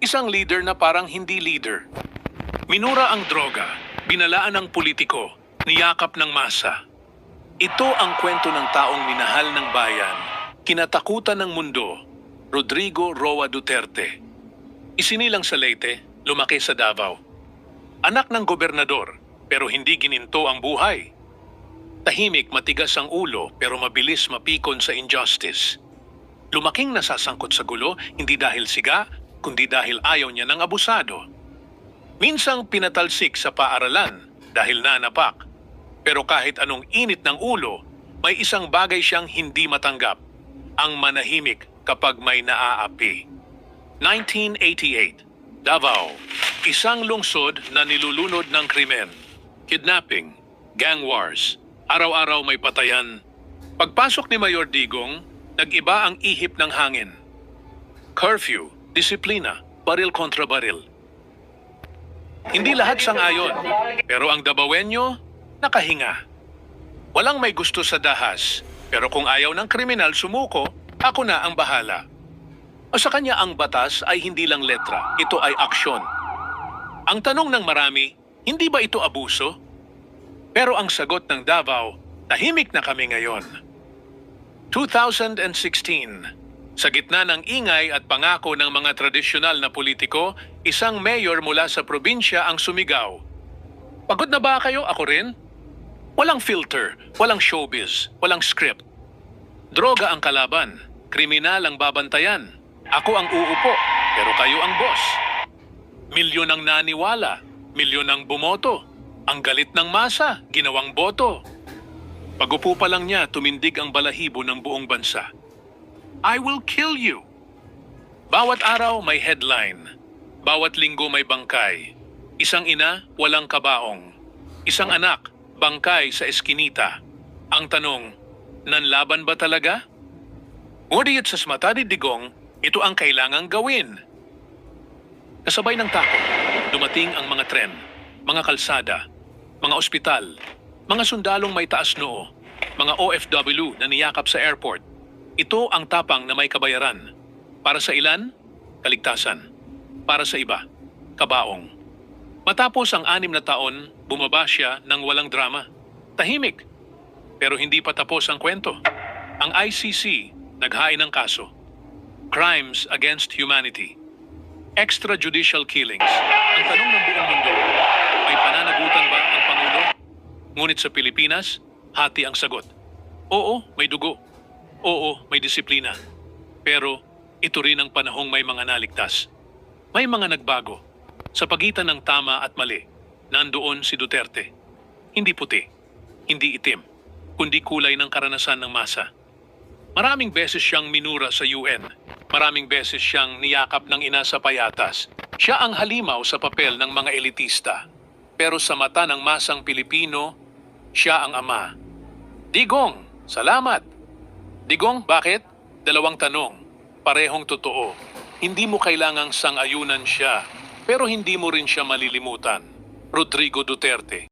Isang leader na parang hindi leader. Minura ang droga, binalaan ng politiko, niyakap ng masa. Ito ang kwento ng taong minahal ng bayan, kinatakutan ng mundo, Rodrigo Roa Duterte. Isinilang sa Leyte, lumaki sa Davao. Anak ng gobernador, pero hindi gininto ang buhay. Tahimik matigas ang ulo pero mabilis mapikon sa injustice. Lumaking nasasangkot sa gulo hindi dahil siga, kundi dahil ayaw niya ng abusado. Minsang pinatalsik sa paaralan dahil nanapak. Pero kahit anong init ng ulo, may isang bagay siyang hindi matanggap. Ang manahimik kapag may naaapi. 1988, Davao. Isang lungsod na nilulunod ng krimen. Kidnapping, gang wars, araw-araw may patayan. Pagpasok ni Mayor Digong, nag-iba ang ihip ng hangin. Curfew, disiplina, baril kontra baril. Hindi lahat sang-ayon, pero ang Dabawenyo, nakahinga. Walang may gusto sa dahas, pero kung ayaw ng kriminal sumuko, ako na ang bahala. O sa kanya ang batas ay hindi lang letra, ito ay aksyon. Ang tanong ng marami, hindi ba ito abuso? Pero ang sagot ng Davao, tahimik na kami ngayon. 2016, sa gitna ng ingay at pangako ng mga tradisyonal na politiko, isang mayor mula sa probinsya ang sumigaw. Pagod na ba kayo? Ako rin? Walang filter, walang showbiz, walang script. Droga ang kalaban, kriminal ang babantayan. Ako ang uupo, pero kayo ang boss. Milyon ang naniwala, milyon ang bumoto. Ang galit ng masa, ginawang boto. Pagupo pa lang niya, tumindig ang balahibo ng buong bansa. I will kill you. Bawat araw may headline. Bawat linggo may bangkay. Isang ina, walang kabaong. Isang anak, bangkay sa eskinita. Ang tanong, nanlaban ba talaga? Ngunit sa mata ni Digong, ito ang kailangang gawin. Kasabay ng takot, dumating ang mga tren, mga kalsada, mga ospital, mga sundalong may taas noo, mga OFW na niyakap sa airport. Ito ang tapang na may kabayaran. Para sa ilan, kaligtasan. Para sa iba, kabaong. Matapos ang anim na taon, bumaba siya ng walang drama. Tahimik. Pero hindi pa tapos ang kwento. Ang ICC naghain ng kaso. Crimes against humanity. Extrajudicial killings. Ang tanong ng buong mundo, may pananagutan ba ang Pangulo? Ngunit sa Pilipinas, hati ang sagot. Oo, may dugo. Oo, may disiplina. Pero ito rin ang panahong may mga naligtas. May mga nagbago. Sa pagitan ng tama at mali, nandoon si Duterte. Hindi puti, hindi itim, kundi kulay ng karanasan ng masa. Maraming beses siyang minura sa UN. Maraming beses siyang niyakap ng ina sa payatas. Siya ang halimaw sa papel ng mga elitista. Pero sa mata ng masang Pilipino, siya ang ama. Digong, salamat. Digong, bakit? Dalawang tanong. Parehong totoo. Hindi mo kailangang sang-ayunan siya, pero hindi mo rin siya malilimutan. Rodrigo Duterte.